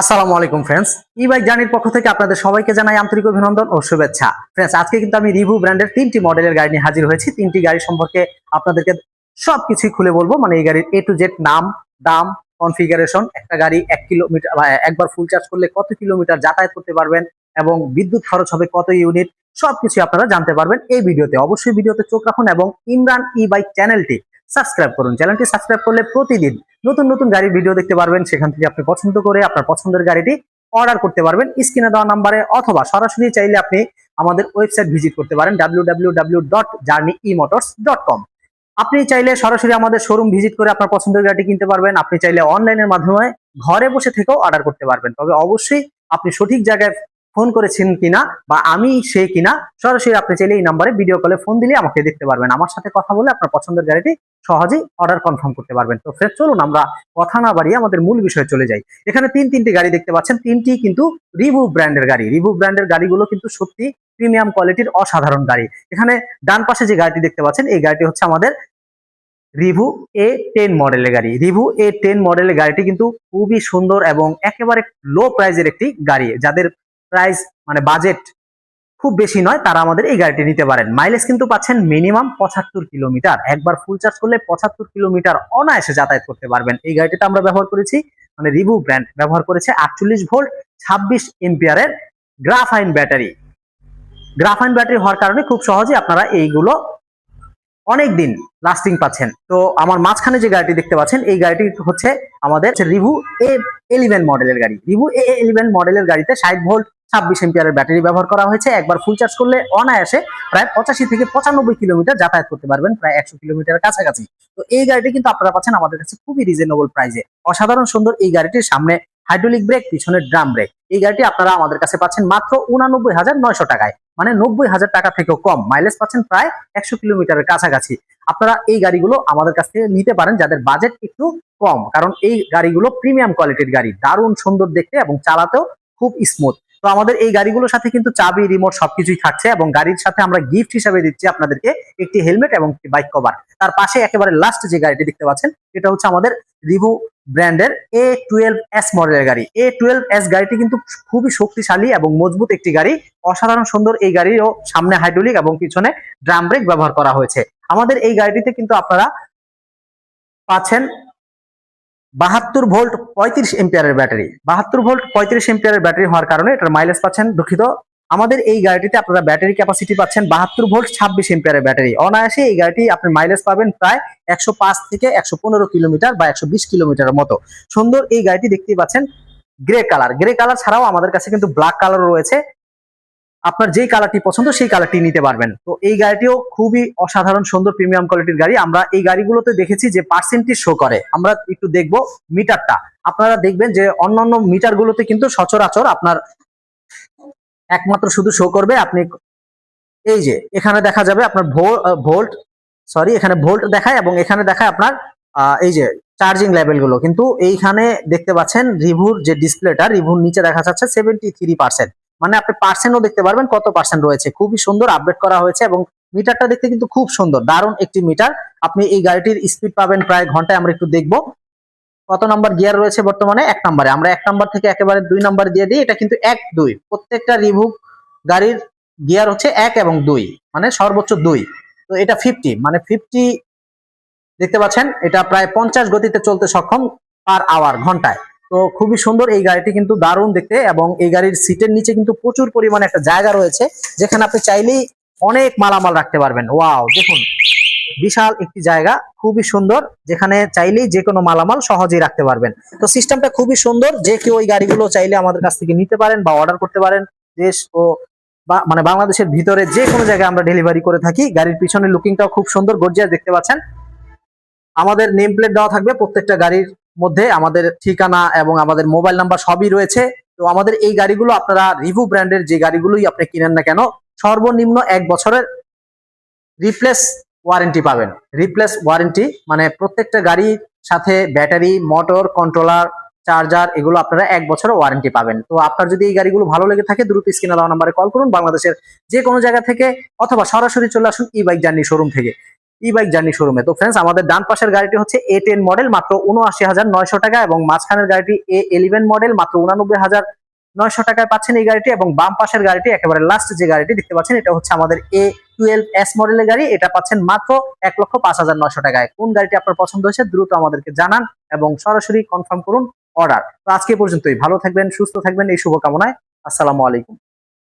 আসসালামু আলাইকুম ফ্রেন্ডস ই বাইক জার্নির পক্ষ থেকে আপনাদের সবাইকে জানাই আন্তরিক অভিনন্দন ও শুভেচ্ছা। ফ্রেন্ডস আজকে কিন্তু আমি রিভিউ ব্র্যান্ডের তিনটি মডেলের গাড়ি নিয়ে হাজির হয়েছি। তিনটি গাড়ি সম্পর্কে আপনাদেরকে সবকিছুই খুলে বলব। মানে এই গাড়ির এ টু জেড নাম, দাম কনফিগারেশন একটা গাড়ি এক কিলোমিটার একবার ফুল চার্জ করলে কত কিলোমিটার যাতায়াত করতে পারবেন এবং বিদ্যুৎ খরচ হবে কত ইউনিট সবকিছু আপনারা জানতে পারবেন। এই ভিডিওতে অবশ্যই ভিডিওতে চোখ রাখুন এবং ইমরান ই বাইক চ্যানেলটি সাবস্ক্রাইব করুন। চ্যানেলটি সাবস্ক্রাইব করলে প্রতিদিন নতুন নতুন গাড়ির ভিডিও দেখতে পারবেন, সেখান থেকে আপনি পছন্দ করে আপনার পছন্দের গাড়িটি অর্ডার করতে পারবেন। স্ক্রিনে দেওয়া নাম্বারে অথবা সরাসরি চাইলে আপনি আমাদের ওয়েবসাইট ভিজিট করতে পারেন কম আপনি চাইলে সরাসরি আমাদের শোরুম ভিজিট করে আপনার পছন্দের গাড়িটি কিনতে পারবেন। আপনি চাইলে অনলাইনের মাধ্যমে ঘরে বসে থেকেও অর্ডার করতে পারবেন। তবে অবশ্যই আপনি সঠিক জায়গায় ফোন করেছেন কিনা বা আমি সে কিনা, সরাসরি আপনি চাইলে এই নাম্বারে ভিডিও কলে ফোন দিলে আমাকে দেখতে পারবেন। আমার সাথে কথা বলে আপনার পছন্দের গাড়িটি সহজেই অর্ডার কনফার্ম করতে পারবেন। তো ফ্রেন্ড চলুন আমরা কথা না বাড়িয়ে আমাদের মূল বিষয়ে চলে যাই। এখানে তিন তিনটি গাড়ি দেখতে পাচ্ছেন। তিনটি কিন্তু রিভু ব্র্যান্ডের গাড়ি। রিভু ব্র্যান্ডের গাড়িগুলো কিন্তু সত্যি প্রিমিয়াম কোয়ালিটির অসাধারণ গাড়ি। এখানে ডান পাশে যে গাড়িটি দেখতে পাচ্ছেন, এই গাড়িটি হচ্ছে আমাদের রিভু এ টেন মডেলের গাড়ি। রিভু এ টেন মডেলের গাড়িটি কিন্তু খুবই সুন্দর এবং একেবারে লো প্রাইজের একটি গাড়ি। যাদের প্রাইস মানে বাজেট খুব বেশি নয়, তারা আমাদের এই গাড়িটি নিতে পারেন। মাইলেজ কিন্তু পাচ্ছেন মিনিমাম পঁচাত্তর কিলোমিটার একবার ফুল চার্জ করলে পঁচাত্তর কিলোমিটার অনায়াসে যাতায়াত করতে পারবেন। এই গাড়িটা আমরা ব্যবহার করেছি মানে রিভু ব্র্যান্ড ব্যবহার করেছে আটচল্লিশ ভোল্ট ছাব্বিশ এম্পিয়ারের গ্রাফাইন ব্যাটারি গ্রাফাইন ব্যাটারি হওয়ার কারণে খুব সহজে আপনারা এইগুলো অনেক দিন লাস্টিং পাচ্ছেন। তো আমার মাঝখানে যে গাড়িটি দেখতে পাচ্ছেন, এই গাড়িটি হচ্ছে আমাদের রিভু এ এলিভেন মডেলের গাড়ি। রিভু এ এলিভেন মডেলের গাড়িতে ষাট ভোল্ট ছাব্বিশ এম্পিয়ারের ব্যাটারি ব্যবহার করা হয়েছে। একবার ফুল চার্জ করলে অনায়াসে প্রায় পঁচাশি থেকে পঁচানব্বই কিলোমিটার যাতায়াত করতে পারবেন, প্রায় একশো কিলোমিটারের কাছাকাছি। তো এই গাড়িটি কিন্তু আপনারা পাচ্ছেন আমাদের কাছে খুবই রিজনেবল প্রাইসে অসাধারণ সুন্দর এই গাড়িটির সামনে হাইড্রোলিক ব্রেক পিছনে ড্রাম ব্রেক এই গাড়িটি আপনারা আমাদের কাছে পাচ্ছেন মাত্র উনানব্বই হাজার নয়শো টাকায়। মানে নব্বই হাজার টাকা থেকেও কম। মাইলেজ পাচ্ছেন প্রায় একশো কিলোমিটারের কাছাকাছি। আপনারা এই গাড়িগুলো আমাদের কাছ থেকে নিতে পারেন যাদের বাজেট একটু কম। কারণ এই গাড়িগুলো প্রিমিয়াম কোয়ালিটির গাড়ি। দারুণ সুন্দর দেখতে এবং চালাতেও খুব স্মুথ তো আমাদের এই গাড়িগুলোর সাথে কিন্তু চাবি রিমোট সবকিছুই থাকছে এবং গাড়ির সাথে আমরা গিফট হিসাবে দিচ্ছি আপনাদেরকে একটি হেলমেট এবং একটি বাইক কভার তার পাশে একেবারে লাস্ট যে গাড়িটি দেখতে পাচ্ছেন, এটা হচ্ছে আমাদের রিভু ব্র্যান্ডের এ টুয়েলভ এস মডেলের গাড়ি। এ টুয়েলভ এস গাড়িটি কিন্তু খুবই শক্তিশালী এবং মজবুত একটি গাড়ি। অসাধারণ সুন্দর এই গাড়িরও সামনে হাইড্রোলিক এবং পিছনে ড্রাম ব্রেক ব্যবহার করা হয়েছে। আমাদের এই গাড়িটিতে কিন্তু আপনারা পাচ্ছেন বাহাত্তর ভোল্ট পঁয়ত্রিশ এম্পিয়ারের ব্যাটারি। বাহাত্তর ভোল্ট পঁয়ত্রিশ এম্পিয়ারের ব্যাটারি হওয়ার কারণে এটার মাইলেজ পাচ্ছেন দুঃখিত। আমাদের এই গাড়িটিতে আপনারা ব্যাটারি ক্যাপাসিটি পাচ্ছেন বাহাত্তর ভোল্ট ছাব্বিশ এম্পিয়ারের ব্যাটারি। অনায়াসে এই গাড়িটি আপনি মাইলেজ পাবেন প্রায় একশো পাঁচ থেকে একশো পনেরো কিলোমিটার বা একশো বিশ মতো। সুন্দর এই গাড়িটি দেখতেই পাচ্ছেন গ্রে কালার গ্রে কালার ছাড়াও আমাদের কাছে কিন্তু ব্ল্যাক কালার রয়েছে। আপনার যেই কালারটি পছন্দ, সেই কালারটি নিতে পারবেন। তো এই গাড়িটিও খুবই অসাধারণ, সুন্দর প্রিমিয়াম কোয়ালিটির গাড়ি। আমরা এই গাড়িগুলোতে দেখেছি যে পার্সেন্টেজ শো করে। আমরা একটু দেখব মিটারটা আপনারা দেখবেন যে অন্যান্য মিটারগুলোতে কিন্তু সচরাচর আপনার একমাত্র শুধু শো করবে আপনি এই যে, এখানে দেখা যাবে আপনার ভোল্ট সরি এখানে ভোল্ট দেখায় এবং এখানে দেখায় আপনার এই যে চার্জিং লেভেলগুলো কিন্তু এইখানে দেখতে পাচ্ছেন রিভুর যে ডিসপ্লেটা রিভুর নিচে দেখা যাচ্ছে সেভেন্টি থ্রি পার্সেন্ট মানে আপনি পার্সেন্টও দেখতে পারবেন কত পার্সেন্ট রয়েছে। খুবই সুন্দর আপডেট করা হয়েছে এবং মিটারটা দেখতে কিন্তু খুব সুন্দর, দারুণ একটি মিটার আপনি এই গাড়িটির স্পিড পাবেন প্রায় ঘন্টায়, আমরা একটু দেখব। কত নাম্বার গিয়ার রয়েছে বর্তমানে? এক নম্বরে আমরা এক নাম্বার থেকে একেবারে দুই নাম্বার দিয়ে দিই, এটা কিন্তু এক দুই। প্রত্যেকটা রিভু গাড়ির গিয়ার হচ্ছে এক এবং দুই মানে সর্বোচ্চ দুই। তো এটা ফিফটি মানে ফিফটি দেখতে পাচ্ছেন, এটা প্রায় পঞ্চাশ গতিতে চলতে সক্ষম পার আওয়ার ঘন্টায়। তো খুবই সুন্দর এই গাড়িটি কিন্তু দারুণ দেখতে এবং এই গাড়ির সিটের নিচে কিন্তু প্রচুর পরিমাণে একটা জায়গা রয়েছে, যেখানে আপনি চাইলেই অনেক মালামাল রাখতে পারবেন। ওয়াও, দেখুন, বিশাল একটি জায়গা, খুবই সুন্দর, যেখানে চাইলেই যে কোনো মালামাল সহজেই রাখতে পারবেন। তো সিস্টেমটা খুবই সুন্দর, যে কেউ ওই গাড়িগুলো চাইলে আমাদের কাছ থেকে নিতে পারেন বা অর্ডার করতে পারেন, দেশ ও বা- মানে বাংলাদেশের ভিতরে যে কোনো জায়গায় আমরা ডেলিভারি করে থাকি। গাড়ির পিছনের লুকিংটাও খুব সুন্দর গর্জিয়াস দেখতে পাচ্ছেন। আমাদের নেম প্লেট দেওয়া থাকবে প্রত্যেকটা গাড়ির মধ্যে আমাদের ঠিকানা এবং আমাদের মোবাইল নাম্বার সবই রয়েছে। তো আমাদের এই গাড়িগুলো আপনারা রিভু ব্র্যান্ডের যে গাড়িগুলোই আপনি কিনেন না কেন, সর্বনিম্ন এক বছরের রিপ্লেস ওয়ারেন্টি পাবেন। রিপ্লেস ওয়ারেন্টি মানে প্রত্যেকটা গাড়ির সাথে ব্যাটারি, মোটর, কন্ট্রোলার, চার্জার এগুলো আপনারা এক বছরের ওয়ারেন্টি পাবেন। তো আপনার যদি এই গাড়িগুলো ভালো লেগে থাকে, দ্রুত স্ক্রিনে দেওয়া নাম্বারে কল করুন। বাংলাদেশের যে কোনো জায়গা থেকে অথবা সরাসরি চলে আসুন ই বাইক জার্নি শোরুম থেকে। ই বাইক জার্নি শোরুমে তো ফ্রেন্ডস আমাদের ডান পাশের গাড়িটি হচ্ছে এ টেন মডেল মাত্র উনআশি হাজার নয়শো টাকা এবং মাঝখানের গাড়িটি এ ইলেভেন মডেল মাত্র উনানব্বই হাজার নয়শো টাকায় পাচ্ছেন এই গাড়িটি এবং বাম পাশের গাড়িটি, একেবারে লাস্ট যে গাড়িটি দেখতে পাচ্ছেন, এটা হচ্ছে আমাদের এ টুয়েলভ এস মডেলের গাড়ি। এটা পাচ্ছেন মাত্র এক লক্ষ পাঁচ হাজার নয়শো টাকায়। কোন গাড়িটি আপনার পছন্দ হয়েছে দ্রুত আমাদেরকে জানান এবং সরাসরি কনফার্ম করুন অর্ডার তো আজকে পর্যন্তই। ভালো থাকবেন, সুস্থ থাকবেন, এই শুভকামনায়। আসসালামু আলাইকুম।